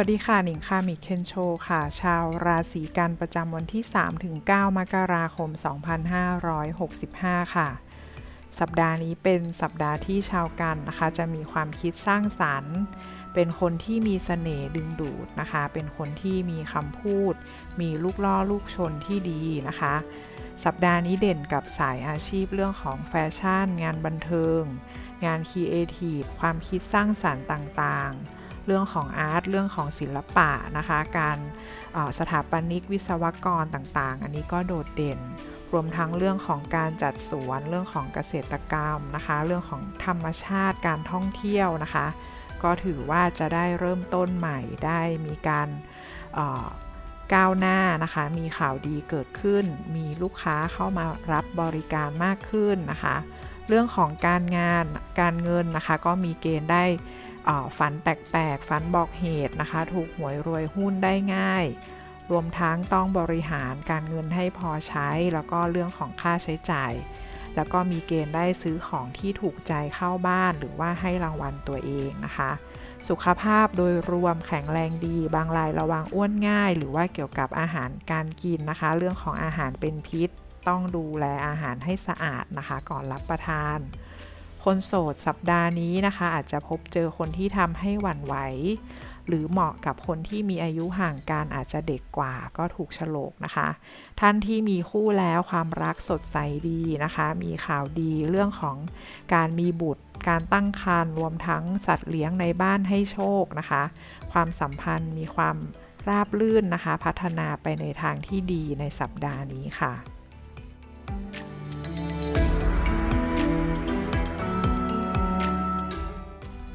วัสดีค่ะ หนิงค่ะมิเคนโชค่ะ ชาวราศีกันประจำวันที่ 3-9 มกราคม 2565 ค่ะ สัปดาห์นี้เป็นสัปดาห์ที่ชาวกันนะคะ จะมีความคิดสร้างสรรค์ เป็นคนที่มีเสน่ห์ดึงดูดนะคะ เป็นคนที่มีคำพูด มีลูกล่อลูกชนที่ดีนะคะ สัปดาห์นี้เด่นกับสายอาชีพเรื่องของแฟชั่น งานบันเทิง งานครีเอทีฟความคิดสร้างสรรค์ต่างๆ เรื่องของอาร์ตเรื่องของศิลปะนะคะ การสถาปนิกวิศวกรต่างๆ อันนี้ก็โดดเด่น รวมทั้งเรื่องของการจัดสวนเรื่องของเกษตรกรรมนะคะ เรื่องของธรรมชาติการท่องเที่ยวนะคะ ก็ถือว่าจะได้เริ่มต้นใหม่ได้มีการก้าวหน้านะคะ มีข่าวดีเกิดขึ้น มีลูกค้าเข้ามารับบริการมากขึ้นนะคะ เรื่องของการงานการเงินนะคะ ก็มีเกณฑ์ได้ ฝันแปลกๆ ฝันบอกเหตุนะคะ ถูกหวยรวยหุ้นได้ง่าย รวมทั้งต้องบริหารการเงินให้พอใช้ แล้วก็เรื่องของค่าใช้จ่าย แล้วก็มีเกณฑ์ได้ซื้อของที่ถูกใจเข้าบ้าน หรือว่าให้รางวัลตัวเองนะคะ สุขภาพโดยรวมแข็งแรงดี บางรายระวังอ้วนง่าย หรือว่าเกี่ยวกับอาหารการกินนะคะ เรื่องของอาหารเป็นพิษ ต้องดูแลอาหารให้สะอาดนะคะ ก่อนรับประทาน คนโสดสัปดาห์นี้นะคะ อาจจะพบเจอคนที่ทำให้หวั่นไหว หรือเหมาะกับคนที่มีอายุห่างกันอาจจะเด็กกว่าก็ถูกฉลกนะคะ ท่านที่มีคู่แล้วความรักสดใสดีนะคะ มีข่าวดีเรื่องของการมีบุตร การตั้งครรภ์รวมทั้งสัตว์เลี้ยงในบ้านให้โชคนะคะ ความสัมพันธ์มีความราบลื่นนะคะ พัฒนาไปในทางที่ดีในสัปดาห์นี้ค่ะ